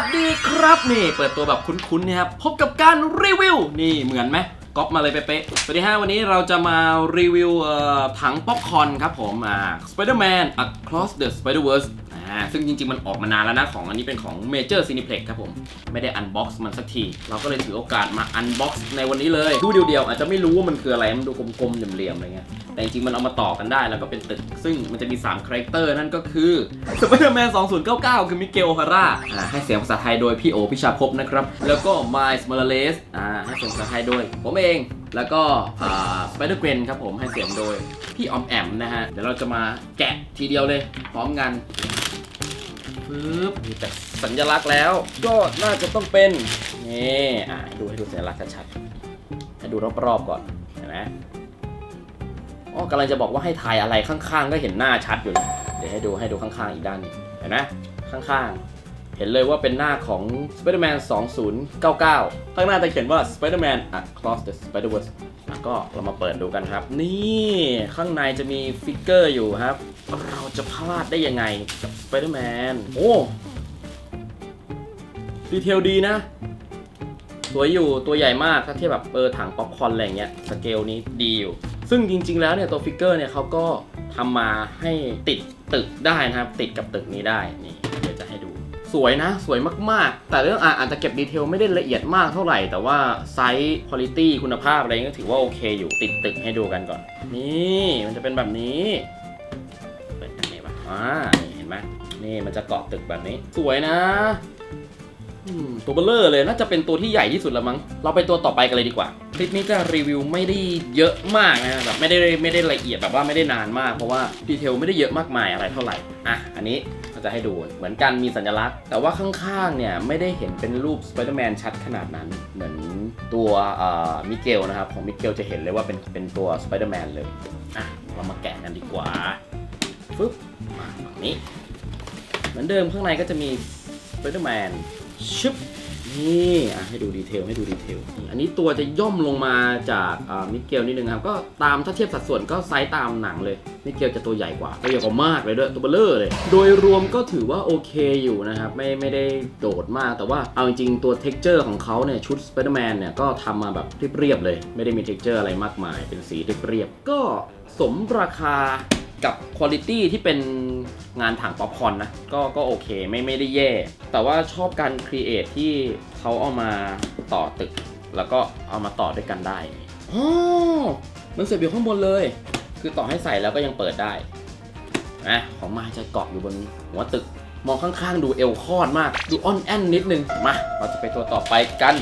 วัสดีครับนี่ เปิดตัวแบบคุ้นๆนะครับพบกับการรีวิว นี่เหมือนไหมก๊อปมาเลยเป๊ะๆสวัสดีฮะวันนี้เราจะมารีวิวถังป๊อปคอนครับผมอ่า Spider-Man Across the Spider-Verse อ่าซึ่งจริงๆ มันออกมานานแล้วนะ ของอันนี้เป็นของ Major Cineplex ครับผม ไม่ได้อันบ็อกซ์มันสักที เราก็เลยถือโอกาสมาอันบ็อกซ์ในวันนี้เลย ดูเดียวๆ อาจจะไม่รู้ว่ามันคืออะไร มันดูกลมๆ เหลี่ยมๆ อะไรเงี้ย แต่จริงๆ มันเอามาต่อกันได้แล้วก็เป็นตึก ซึ่งมันจะมี3คาแรคเตอร์นั่นก็คือ Spider-Man 2099 คือมิเกลฮาร่าอ่าให้เสียงภาษาไทยโดยพี่โอพิชาภพนะครับ แล้วก็ Miles Morales อ่าให้เสียงภาษาไทยโดยผมเองแล้วก็อ่า Spider Gwen ครับผมให้เสียงโดยพี่ออมแอมนะฮะเดี๋ยวเราจะมาแกะทีเดียวเลยพร้อมกัน ปึ๊บมีแต่สัญลักษณ์แล้ว ก็น่าจะต้องเป็น นี่อะดูให้ดูสัญลักษณ์ชัดๆให้ดูรอบๆก่อนเห็นไหมอ๋อกำลังจะบอกว่าให้ถ่ายอะไรข้างๆ ก็เห็นหน้าชัดอยู่ เดี๋ยวให้ดูให้ดูข้างๆอีกด้านนึงเห็นไหมข้างๆ เห็นเลยว่าเป็นหน้าของ Spider-Man 2099 ข้างหน้าจะเขียนว่า Spider-Man Across the Spider-Verse อะก็เรามาเปิดดูกันครับ นี่ข้างในจะมีฟิกเกอร์อยู่ครับ เราจะพลาดได้ยังไงกับ Spider-Man โอ้ดีเทลดีนะ สวยอยู่ตัวใหญ่มากถ้าเทียบแบบเออถังป๊อปคอร์นอะไรเงี้ยสเกลนี้ดีอยู่ ซึ่งจริง ๆ แล้วเนี่ยตัวฟิกเกอร์เนี่ยเขาก็ทำมาให้ติดตึกได้นะครับ ติดกับตึกนี้ได้นี่ สวยนะ สวยมากๆ แต่เรื่องอาจจะเก็บดีเทลไม่ได้ละเอียดมากเท่าไหร่ แต่ว่าไซส์คุณภาพคุณภาพอะไรก็ถือว่าโอเคอยู่ติดตึกให้ดูกันก่อน นี่มันจะเป็นแบบนี้เปิดยังไงวะอ่าเห็นไหมนี่มันจะเกาะตึกแบบนี้ สวยนะตัวเบลเลอร์เลยน่าจะเป็นตัวที่ใหญ่ที่สุดแล้วมั้ง เราไปตัวต่อไปกันเลยดีกว่า คลิปนี้จะรีวิวไม่ได้เยอะมากนะแบบไม่ได้ไม่ได้ละเอียดแบบว่าไม่ได้นานมากเพราะว่าดีเทลไม่ได้เยอะมากมายอะไรเท่าไหร่ อะ อันนี้ เราจะให้ดูเหมือนกันมีสัญลักษณ์ แต่ว่าข้างๆเนี่ยไม่ได้เห็นเป็นรูปสไปเดอร์แมนชัดขนาดนั้น เหมือนตัวมิเกลนะครับ ของมิเกลจะเห็นเลยว่าเป็นเป็นตัวสไปเดอร์แมนเลยอะเรามาแกะกันดีกว่าฟึบมาฝั่งนี้ เหมือนเดิมข้างในก็จะมีสไปเดอร์แมนชึบ นี่อะให้ดูดีเทลให้ดูดีเทล อันนี้ตัวจะย่อมลงมาจากมิเกลนิดนึงครับ ก็ตามถ้าเทียบสัดส่วนก็ไซส์ตามหนังเลย มิเกลจะตัวใหญ่กว่า ตัวใหญ่กว่ามากเลยด้วย ตัวเบลเลอร์เลย โดยรวมก็ถือว่าโอเคอยู่นะครับ ไม่ไม่ได้โดดมาก แต่ว่าเอาจริงๆตัวเท็กเจอร์ของเขาเนี่ยชุดสไปเดอร์แมนเนี่ยก็ทำมาแบบเรียบๆเลย ไม่ได้มีเท็กเจอร์อะไรมากมาย เป็นสีเรียบๆ ก็สมราคา กับคุณ i t y ที่เป็นงานถังป๊อปคอร์นนะ ก็ก็โอเคไม่ไม่ได้แย่ แต่ว่าชอบการครีเอทที่เขาเอามาต่อตึก แล้วก็เอามาต่อด้วยกันได้อ๋อมันเสียบอยู่ข้างบนเลย คือต่อให้ใส่แล้วก็ยังเปิดได้นะของมาจะเกาะอยู่บนหัวตึก มองข้างๆ ดูเอวคอดมาก ดูอ่อนแอนนิดนึง มา เราจะไปตัวต่อไปกัน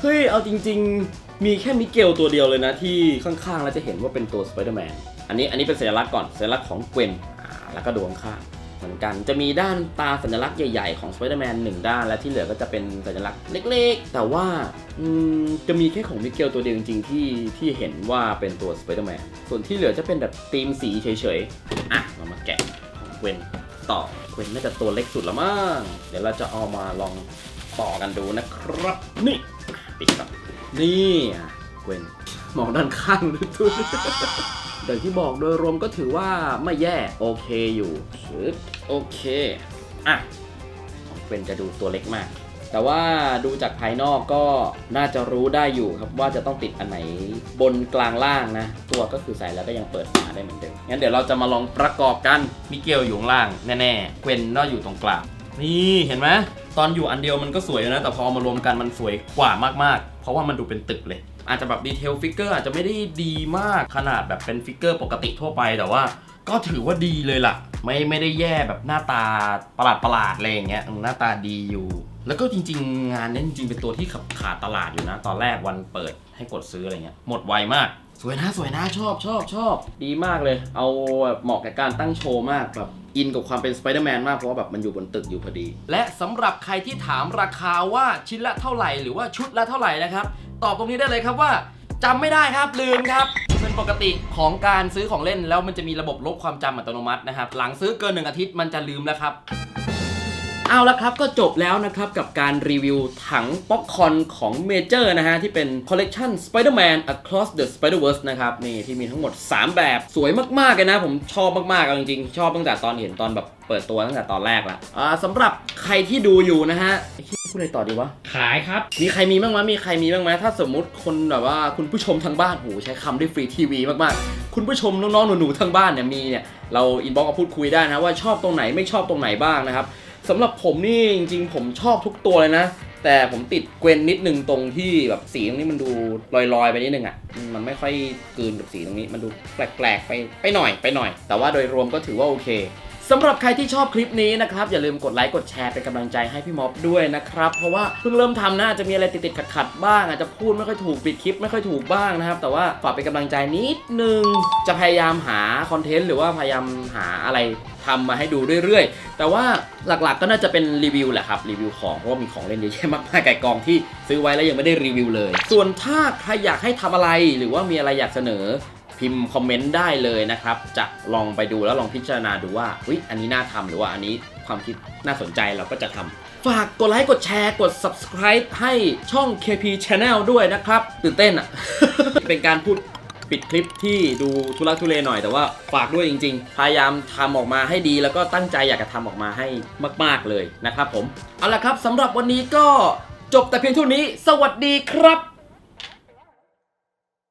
เฮ้ย เอาจริง ๆ มีแค่มิเกลตัวเดียวเลยนะที่ข้างๆ แล้วจะเห็นว่าเป็นตัวสไปเดอร์แมน อันนี้อันนี้เป็นสัญลักษณ์ก่อนสัญลักษณ์ของเกวนแล้วก็ดวงข้างเหมือนกันจะมีด้านตาสัญลักษณ์ใหญ่ๆของสไปเดอร์แมนหนึ่งด้าน และที่เหลือก็จะเป็นสัญลักษณ์เล็กๆ แต่ว่าจะมีแค่ของมิเกลตัวเดียวจริงๆที่ที่เห็นว่าเป็นตัวสไปเดอร์แมนส่วนที่เหลือจะเป็นแบบธีมสีเฉยๆ อะ เรามาแกะของเกวนต่อเกวนน่าจะตัวเล็กสุดละมั้งเดี๋ยวเราจะเอามาลองต่อกันดูนะครับ นี่ปิดครับนี่เกวนมองด้านข้างดูทุก อย่างที่บอกโดยรวมก็ถือว่าไม่แย่โอเคอยู่ชึบโอเคอะของเป็นจะดูตัวเล็กมาก แต่ว่าดูจากภายนอกก็น่าจะรู้ได้อยู่ครับว่าจะต้องติดอันไหนบนกลางล่างนะ ตัวก็คือใส่แล้วก็ยังเปิดฝาได้เหมือนเดิมงั้นเดี๋ยวเราจะมาลองประกอบกันมิเกลอยู่ข้างล่างแน่ๆเกวนน่าอยู่ตรงกลางนี่เห็นไหมตอนอยู่อันเดียวมันก็สวยอยู่นะแต่พอมารวมกันมันสวยกว่ามากๆ เพราะว่ามันดูเป็นตึกเลย อาจจะแบบดีเทลฟิกเกอร์อาจจะไม่ได้ดีมากขนาดแบบเป็นฟิกเกอร์ปกติทั่วไปแต่ว่าก็ถือว่าดีเลยล่ะ ไม่ไม่ได้แย่แบบหน้าตาประหลาดประหลาดๆอะไรอย่างเงี้ยอืมหน้าตาดีอยู่ แล้วก็จริง ๆ งานเนี้จริงๆเป็นตัวที่ขับขาดตลาดอยู่นะ ตอนแรกวันเปิดให้กดซื้ออะไรเงี้ยหมดไวมาก สวยนะสวยนะชอบชอบชอบ ดีมากเลย เอาแบบเหมาะกับการตั้งโชว์มากแบบอินกับความเป็นสไปเดอร์แมนมากเพราะว่าแบบมันอยู่บนตึกอยู่พอดี และสำหรับใครที่ถามราคาว่าชิ้นละเท่าไหร่หรือว่าชุดละเท่าไหร่นะครับ ตอบตรงนี้ได้เลยครับว่าจำไม่ได้ครับลืมครับเป็นปกติของการซื้อของเล่นแล้วมันจะมีระบบลบความจำอัตโนมัตินะครับ หลังซื้อเกินหนึ่งอาทิตย์มันจะลืมแล้วครับ เอาละครับก็จบแล้วนะครับกับการรีวิวถังป๊อปคอนของเมเจอร์นะฮะที่เป็นคอลเล t ชัน Spider-Man Across the Spider-Verse นะครับนี่ที่มีทั้งหมด 3 แบบสวยมากๆเลยนะ ผมชอบมากๆจริงๆ ชอบตั้งแต่ตอนเห็นตอนแบบเปิดตัวตั้งแต่ตอนแรกละอ่าสำหรับใครที่ดูอยู่นะฮะ พูดอะไรต่อดีวะ ขายครับ มีใครมีบ้างไหมมีใครมีบ้างไหมถ้าสมมุติคนแบบว่าคุณผู้ชมทางบ้านโหใช้คำได้ฟรีทีวีมากๆ คุณผู้ชมน้องๆหนูๆทางบ้านเนี่ยมีเนี่ยเราอินบ็อกมาพูดคุยได้นะว่าชอบตรงไหนไม่ชอบตรงไหนบ้างนะครับสำหรับผมนี่จริงๆ ผมชอบทุกตัวเลยนะ แต่ผมติดเกวนนิดนึงตรงที่แบบสีตรงนี้มันดูลอยๆไปนิดนึงอะอืมมันไม่ค่อยกลืนกับสีตรงนี้มันดูแปลกๆไปไปหน่อยไปหน่อย แต่ว่าโดยรวมก็ถือว่าโอเค สำหรับใครที่ชอบคลิปนี้นะครับ อย่าลืมกดไลค์กดแชร์เป็นกำลังใจให้พี่ม็อบด้วยนะครับ เพราะว่าเพิ่งเริ่มทำนะอาจจะมีอะไรติดๆขัดๆบ้าง อาจจะพูดไม่ค่อยถูกปิดคลิปไม่ค่อยถูกบ้างนะครับ แต่ว่าฝากเป็นกำลังใจนิดนึง จะพยายามหาคอนเทนต์หรือว่าพยายามหาอะไรทำมาให้ดูเรื่อยๆ แต่ว่าหลักๆก็น่าจะเป็นรีวิวแหละครับรีวิวของเพราะว่ามีของเล่นเยอะแยะมากมายไก่กองที่ซื้อไว้แล้วยังไม่ได้รีวิวเลย ส่วนถ้าใครอยากให้ทำอะไรหรือว่ามีอะไรอยากเสนอ พิมพ์คอมเมนต์ได้เลยนะครับ จะลองไปดูแล้วลองพิจารณาดูว่าเฮ้ยอันนี้น่าทำหรือว่าอันนี้ความคิดน่าสนใจเราก็จะทำฝากกดไลค์กดแชร์กด subscribe ให้ช่อง KP Channel ด้วยนะครับ ตื่นเต้นอะ เป็นการพูดปิดคลิปที่ดูทุลักทุเลหน่อยแต่ว่าฝากด้วยจริง ๆ พยายามทำออกมาให้ดีแล้วก็ตั้งใจอยากจะทำออกมาให้มาก ๆเลยนะครับผม เอาละครับสำหรับวันนี้ก็จบแต่เพียงเท่านี้ สวัสดีครับ